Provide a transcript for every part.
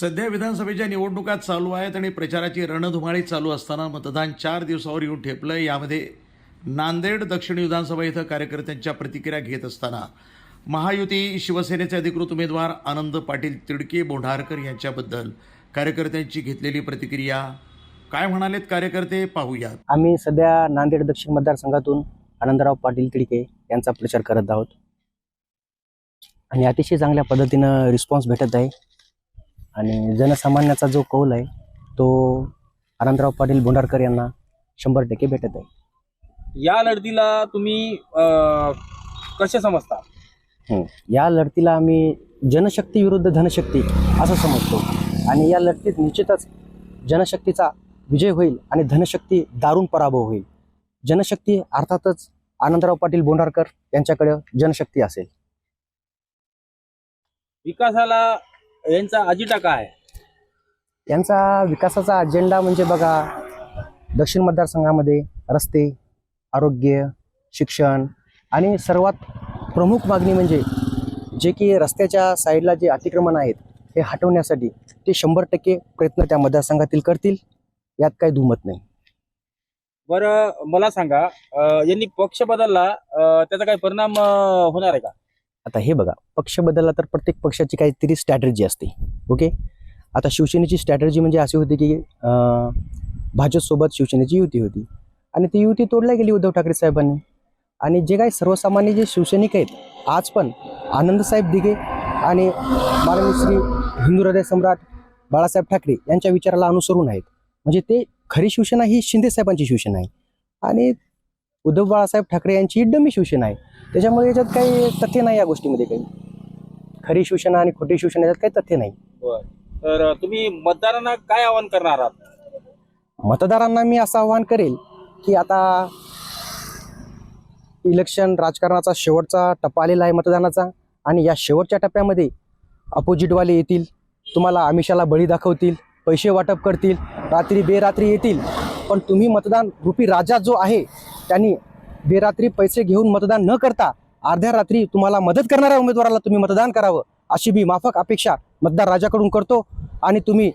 सध्या विधानसभेच्या निवडणुका चालू आहेत आणि प्रचाराची रणधुमाळी चालू असताना मतदान चार दिवसावर येऊन ठेपलं यामध्ये नांदेड दक्षिण विधानसभा इथं कार्यकर्त्यांच्या प्रतिक्रिया घेत असताना महायुती शिवसेनेचे अधिकृत उमेदवार आनंद पाटील तिडके बोंढारकर यांच्याबद्दल कार्यकर्त्यांची घेतलेली प्रतिक्रिया. काय म्हणालेत कार्यकर्ते? पाहूयात. आम्ही सध्या नांदेड दक्षिण मतदारसंघातून आनंदराव पाटील तिडके यांचा प्रचार करत आहोत. आणि अतिशय चांगल्या पद्धतीनं रिस्पॉन्स भेटत आहे. आणि जनसामान्याचा जो कौल आहे तो आनंदराव पाटील बोंडारकर यांना शंभर टक्के भेटत आहे. या लढतीला तुम्ही कसे समजता? हं. या लढतीला आम्ही जनशक्ती विरुद्ध धनशक्ती असं समजतो. आणि या लढतीत निश्चितच जनशक्तीचा विजय होईल आणि धनशक्ती दारुण पराभव होईल. जनशक्ती अर्थातच आनंदराव पाटील बोंडारकर यांच्याकडे जनशक्ती असेल. विकासाला यांचा अजिटा काय? यांचा विकासाचा अजेंडा म्हणजे बघा दक्षिण मतदारसंघामध्ये रस्ते आरोग्य शिक्षण आणि सर्वात प्रमुख मागणी म्हणजे जे की रस्त्याच्या साईडला जे अतिक्रमण आहेत हे हटवण्यासाठी ते शंभर टक्के प्रयत्न त्या मतदारसंघातील करतील यात काही दुमत नाही बरं मला सांगा अं, यांनी पक्ष बदलला अं, त्याचा काही परिणाम अं, होणार आहे का आता हे बघा पक्ष बदलला तर प्रत्येक पक्षाची काहीतरी स्ट्रॅटर्जी असते ओके आता शिवसेनेची स्ट्रॅटर्जी म्हणजे अशी होती की भाजपसोबत शिवसेनेची युती होती. आणि ती युती तोडल्या गेली उद्धव ठाकरे साहेबांनी. आणि जे काही सर्वसामान्य जे शिवसैनिक आहेत आज पण आनंदसाहेब दिघे आणि माननीय श्री हिंदू हृदय सम्राट बाळासाहेब ठाकरे यांच्या विचाराला अनुसरून आहेत. म्हणजे ते खरी शिवसेना ही शिंदे साहेबांची शिवसेना आहे. आणि उद्धव बाळासाहेब ठाकरे यांची ही डमी शिवसेना आहे. त्याच्यामुळे याच्यात काही तथ्य नाही या गोष्टीमध्ये काही. खरी शिवसेना आणि खोटी शिवसेना याच्यात काही तथ्य नाही. तर तुम्ही मतदारांना काय आवाहन करणार आहात? मतदारांना मी असं आवाहन करेल की आता इलेक्शन राजकारणाचा शेवटचा टप्पा आलेला आहे मतदानाचा आणि या शेवटच्या टप्प्यामध्ये अपोजिटवाले येतील तुम्हाला आमिषाला बळी दाखवतील पैसे वाटप करतील रात्री बेरात्री येतील. पण तुम्ही मतदान रुपी राजा जो आहे त्यांनी बेरात्री पैसे घेऊन मतदान न करता अर्ध्या रात्री तुम्हाला मदत करणाऱ्या उमेदवाराला तुम्ही मतदान करावं अशी मी माफक अपेक्षा मतदार राजाकडून करतो आणि तुम्ही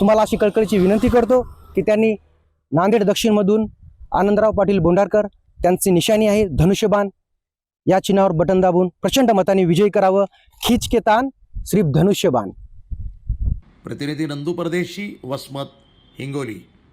तुम्हाला अशी कळकळीची विनंती करतो की त्यांनी नांदेड दक्षिणमधून आनंदराव पाटील बोंडारकर त्यांची निशाणी आहे धनुष्यबाण या चिन्हावर बटन दाबून प्रचंड मताने विजयी करावं. खिच के तान श्री धनुष्यबाण. प्रतिनिधी Nandu Pardeshi Vasmat Hingoli.